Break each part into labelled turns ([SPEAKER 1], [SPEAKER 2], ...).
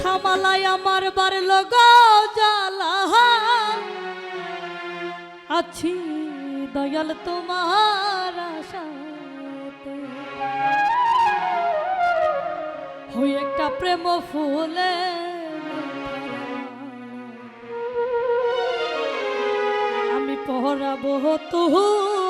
[SPEAKER 1] থামালাই আমার বারল গো জ্বালা। আছি দয়াল তোমার আশাতে। হই একটা প্রেম ফুলে আমি পহরাবো তোমার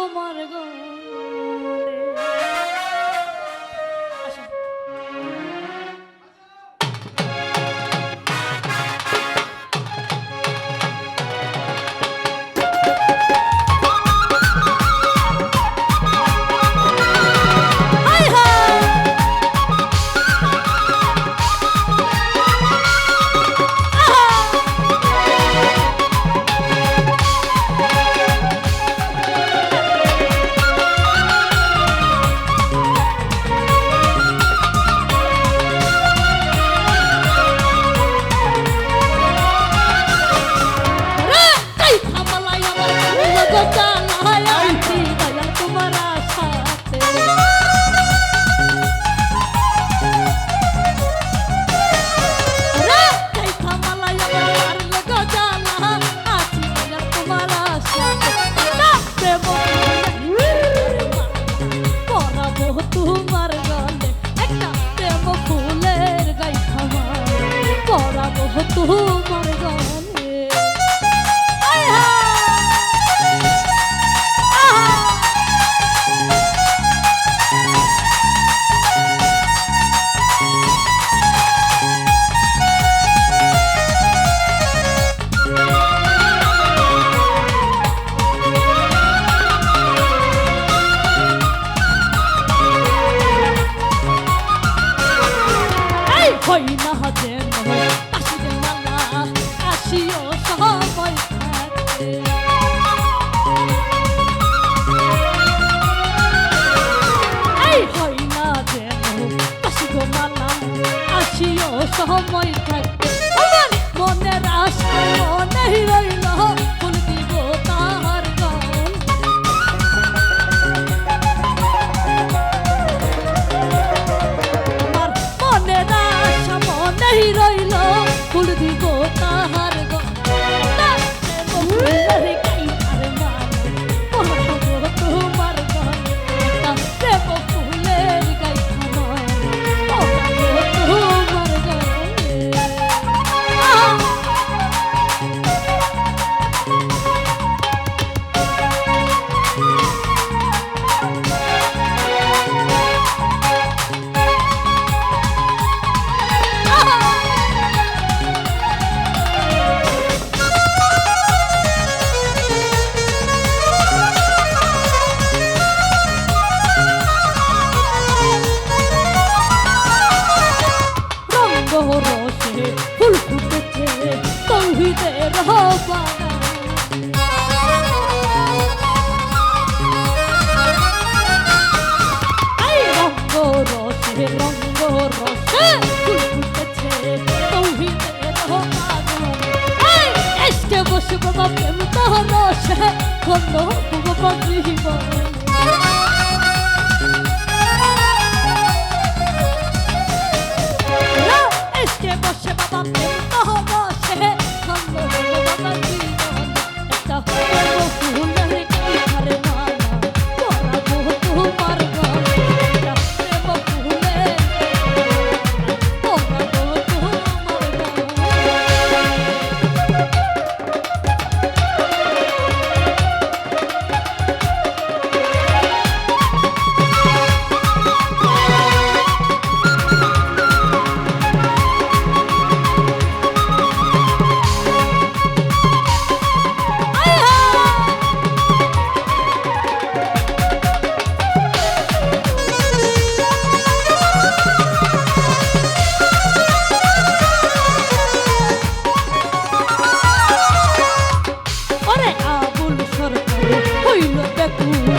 [SPEAKER 1] পরাবো তোমার সময় থাকে। আমার মনের আশা মনে রইল, ফুল দিব তাহার গল আমার মনে আশা মনেই রইল, ফুল দিব তাহার গলা রসে ফুল ফুটেছে তৌহিদের বাগান রঙ্গ রসে রঙ্গ রসে ফুল ফুটেছে তৌহিদের বাগান এসকে বসে বাবা প্রেম তোর রসে খন্দ বাবা জীবন আবুল সরকার হইল দেখুন